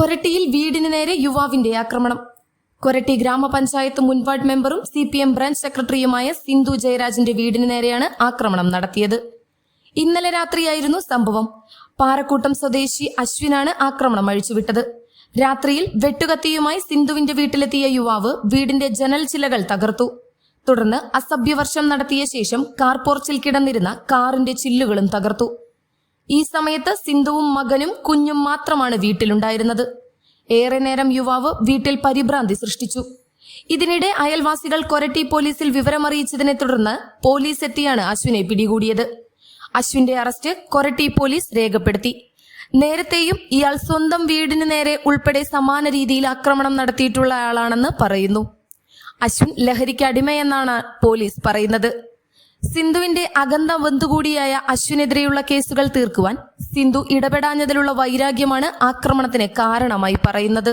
കൊരട്ടിയിൽ വീടിന് നേരെ യുവാവിന്റെ ആക്രമണം. കൊരട്ടി ഗ്രാമപഞ്ചായത്ത് മുൻ വാർഡ് മെമ്പറും സി പി എം ബ്രാഞ്ച് സെക്രട്ടറിയുമായ സിന്ധു ജയരാജിന്റെ വീടിന് നേരെയാണ് ആക്രമണം നടത്തിയത്. ഇന്നലെ രാത്രിയായിരുന്നു സംഭവം. പാറക്കൂട്ടം സ്വദേശി അശ്വിനാണ് ആക്രമണം അഴിച്ചുവിട്ടത്. രാത്രിയിൽ വെട്ടുകത്തിയുമായി സിന്ധുവിന്റെ വീട്ടിലെത്തിയ യുവാവ് വീടിന്റെ ജനൽ ചിലകൾ തകർത്തു. തുടർന്ന് അസഭ്യവർഷം നടത്തിയ ശേഷം കാർ പോർച്ചിൽ കിടന്നിരുന്ന കാറിന്റെ ചില്ലുകളും തകർത്തു. ഈ സമയത്ത് സിന്ധുവും മകനും കുഞ്ഞും മാത്രമാണ് വീട്ടിലുണ്ടായിരുന്നത്. ഏറെ നേരം യുവാവ് വീട്ടിൽ പരിഭ്രാന്തി സൃഷ്ടിച്ചു. ഇതിനിടെ അയൽവാസികൾ കൊരട്ടി പോലീസിൽ വിവരമറിയിച്ചതിനെ തുടർന്ന് പോലീസ് എത്തിയാണ് അശ്വിനെ പിടികൂടിയത്. അശ്വിന്റെ അറസ്റ്റ് കൊരട്ടി പോലീസ് രേഖപ്പെടുത്തി. നേരത്തെയും ഇയാൾ സ്വന്തം വീടിന് നേരെ ഉൾപ്പെടെ സമാന രീതിയിൽ ആക്രമണം നടത്തിയിട്ടുള്ള ആളാണെന്ന് പറയുന്നു. അശ്വിൻ ലഹരിക്ക് അടിമയെന്നാണ് പോലീസ് പറയുന്നത്. സിന്ധുവിന്റെ അകന്ന ബന്ധുകൂടിയായ അശ്വിനെതിരെയുള്ള കേസുകൾ തീർക്കുവാൻ സിന്ധു ഇടപെടാഞ്ഞതിലുള്ള വൈരാഗ്യമാണ് ആക്രമണത്തിന് കാരണമായി പറയുന്നത്